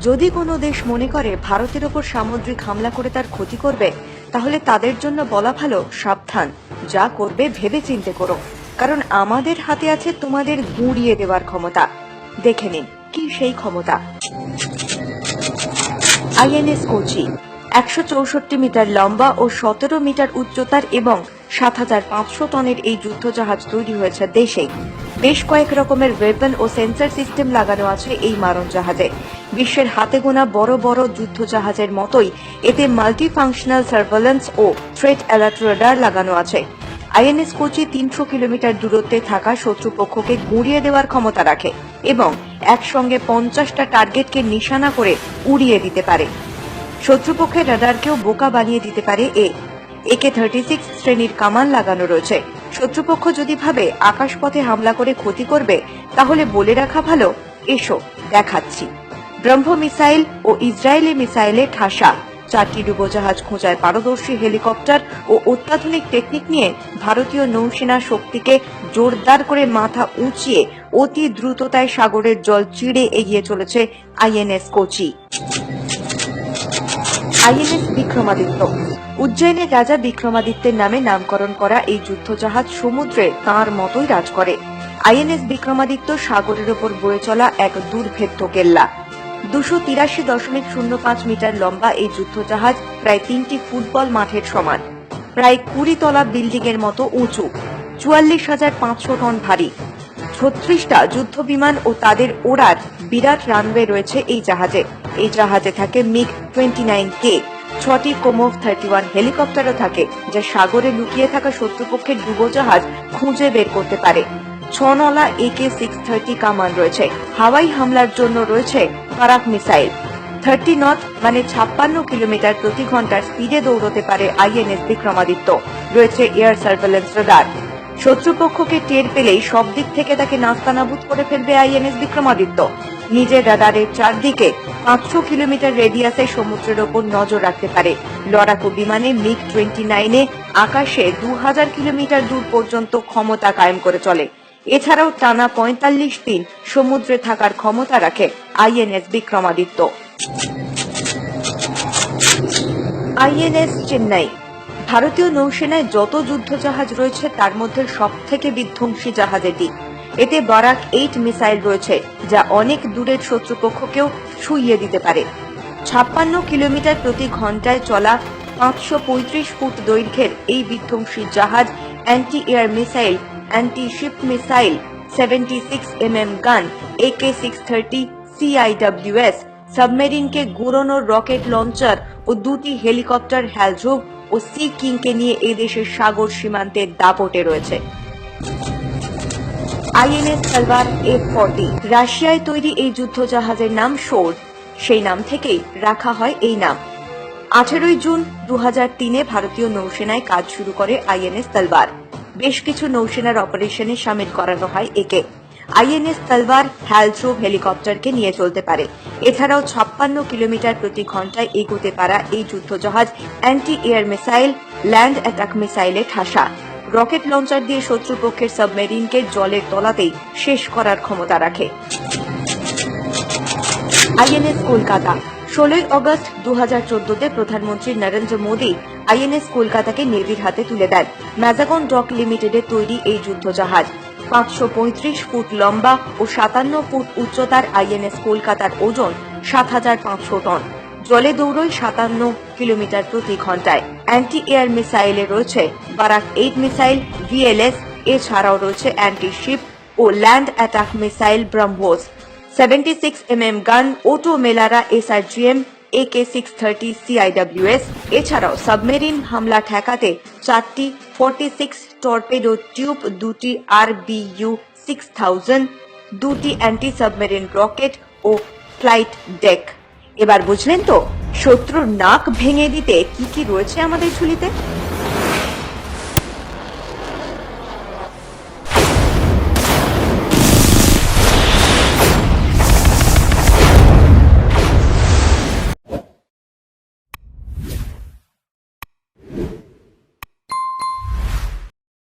যদি কোনো দেশ মনে করে ভারতের ওপর সামুদ্রিক হামলা করে তার ক্ষতি করবে, তাহলে তাদের জন্য বলা ভালো সাবধান। যা করবে ভেবে চিন্তে করো। কারণ আমাদের হাতে আছে তোমাদের গুঁড়িয়ে দেওয়ার ক্ষমতা। দেখে নিন, কি সেই ক্ষমতা? আইএনএস কোচি একশো চৌষট্টি মিটার লম্বা ও সতেরো মিটার উচ্চতার এবং সাত হাজার পাঁচশো টনের এই যুদ্ধজাহাজ তৈরি হয়েছে দেশেই বেশ কয়েক রকমের ওয়েপন ও সেন্সর সিস্টেম লাগানো আছে এই মারণ জাহাজে বিশ্বের হাতে গোনা বড় বড় যুদ্ধ জাহাজের মতোই এতে মাল্টি ফাংশনাল সার্ভেলেন্স ও থ্রেট অ্যালার্ট রাডার লাগানো আছে। আইএনএস কোচি তিনশো কিলোমিটার দূরত্বে থাকা শত্রুপক্ষকে গুঁড়িয়ে দেওয়ার ক্ষমতা রাখে এবং একসঙ্গে পঞ্চাশটা টার্গেটকে নিশানা করে উড়িয়ে দিতে পারে। শত্রুপক্ষের রাডারকেও বোকা বানিয়ে দিতে পারে এ। একে থার্টি সিক্স শ্রেণির কামান লাগানো রয়েছে। শত্রুপক্ষ যদি ভাবে আকাশপথে হামলা করে ক্ষতি করবে, তাহলে বলে রাখা ভালো, এসো, দেখাচ্ছি। ব্রহ্ম মিসাইল ও ইসরায়েলি মিসাইলে ঠাসা। চারটি ডুবোজাহাজ খোঁজায় পারদর্শী হেলিকপ্টার ও অত্যাধুনিক টেকনিক নিয়ে ভারতীয় নৌসেনা শক্তিকে জোরদার করে মাথা উঁচিয়ে অতি দ্রুততায় সাগরের জল চিড়ে এগিয়ে চলেছে আইএনএস কোচি। আইএনএস বিক্রমাদিত্য। উজ্জয়িনের রাজা বিক্রমাদিত্যের নামে নামকরণ করা এই যুদ্ধজাহাজ সমুদ্রে তাঁর মতোই রাজ করে। আইএনএস বিক্রমাদিত্য সাগরের ওপর বয়ে চলা এক দুর্ভেদ্য কেল্লা। দুশো তিরাশি দশমিক শূন্য পাঁচ মিটার লম্বা এই যুদ্ধজাহাজ প্রায় তিনটি ফুটবল মাঠের সমান। প্রায় কুড়ি তলা বিল্ডিং এর মতো উঁচু। চুয়াল্লিশ হাজার পাঁচশো টন ভারী। ছত্রিশটা যুদ্ধ বিমান ও তাদের ওড়ার বিরাট রানওয়ে রয়েছে এই জাহাজে। এই জাহাজে থাকে মিগ টোয়েন্টি নাইন কে। ছটি কোমোভ থার্টি ওয়ান হেলিকপ্টারও থাকে, যা সাগরে লুকিয়ে থাকা শত্রুপক্ষের ডুবোজাহাজ খুঁজে বের করতে পারে। ছনলা একে সিক্স থার্টি কামান রয়েছে। হাওয়াই হামলার জন্য রয়েছে ফারাক মিসাইল। থার্টি নট মানে ছাপ্পান্ন কিলোমিটার প্রতি ঘণ্টার স্পিডে দৌড়তে পারে আইএনএস বিক্রমাদিত্য। রয়েছে এয়ার সার্ভেলেন্স রাডার। শত্রুপক্ষকে টের পেলেই সব দিক থেকে তাকে নাস্তানাবুদ করে ফেলবে আইএনএস বিক্রমাদিত্য। নিজের রাডারের চারদিকে পাঁচশো কিলোমিটার রেডিয়াসে সমুদ্রের ওপর নজর রাখতে পারে। লড়াকু বিমানে মিগ টোয়েন্টি নাইনে আকাশে দু হাজার কিলোমিটার দূর পর্যন্ত ক্ষমতা কায়েম করে চলে। এছাড়াও টানা পঁয়তাল্লিশ দিন সমুদ্রে থাকার ক্ষমতা রাখে আইএনএস বিক্রমাদিত্য। আইএনএস চেন্নাই। ভারতীয় নৌসেনায় যত যুদ্ধজাহাজ রয়েছে, তার মধ্যে সব থেকে বিধ্বংসী জাহাজ এটি। এতে বারাক এইট মিসাইল রয়েছে, যা অনেক দূরের শত্রুপক্ষকেও শুইয়ে দিতে পারে। ছাপ্পান্ন কিলোমিটার প্রতি ঘন্টায় চলা পাঁচশো পঁয়ত্রিশ ফুট দৈর্ঘ্যের এই বিধ্বংসী জাহাজ anti air missile anti ship missile seventy six M M gun, AK six thirty CIWS সাবমেরিনকে গুড়োনোর রকেট লঞ্চার ও দুটি হেলিকপ্টার হ্যালজোগ ও সি কিংকে নিয়ে এদেশের সাগর সীমান্তের দাপটে রয়েছে। INS Talwar F forty. রাশিয়ায় তৈরি এই যুদ্ধজাহাজের নাম শোর। সেই নাম থেকেই রাখা হয় এই নাম। আঠেরোই জুন দু তিনে ভারতীয় নৌসেনায় কাজ শুরু করে আইএনএস তালবার বেশ কিছু নৌসেনার অপারেশনে সামিল করানো হয় একে। আইএনএস তালবার হ্যালথ্রো হেলিকপ্টারকে নিয়ে চলতে পারে। এছাড়াও ছাপ্পান্ন কিলোমিটার প্রতি ঘন্টায় এগোতে পারা এই যুদ্ধজাহাজ anti air missile, land attack মিসাইলে ঠাসা। রকেট লঞ্চার দিয়ে শত্রুপক্ষের সাবমেরিনকে জলের তলাতেই শেষ করার ক্ষমতা রাখে। আইএনএস কলকাতা, ষোলোই অগস্ট দু হাজার চোদ্দতে প্রধানমন্ত্রী নরেন্দ্র মোদী আইএনএস কলকাতাকে নেভির হাতে তুলে দেন। ম্যাজাগন ডক লিমিটেডের তৈরি এই যুদ্ধজাহাজ। পাঁচশো পঁয়ত্রিশ ফুট লম্বা ও সাতান্ন ফুট উচ্চতার আইএনএস কলকাতার ওজন সাত হাজার পাঁচশো টন। জলে দৌড়ই সাতান্ন কিলোমিটার প্রতি ঘন্টায় অ্যান্টি এয়ার মিসাইলে রয়েছে বারাক এইট মিসাইল, ভিএলএস, এছাড়াও রয়েছে অ্যান্টি শিপ ও land attack missile BrahMos. Seventy six M M gun, Oto Melara, এসআরজিএম, একে সিক্স থার্টি, সিআইডব্লিউএস, এছাড়াও সাবমেরিন হামলা ঠেকাতে চারটি, ফোর্টি সিক্স টর্পেডো টিউব, দুটি আর বিইউ সিক্স থাউজেন্ড, দুটি অ্যান্টি সাবমেরিন রকেট ও ফ্লাইট ডেক। এবার বুঝলেন তো শত্রুর নাক ভেঙে দিতে কি কি রয়েছে আমাদের ঝুলিতে?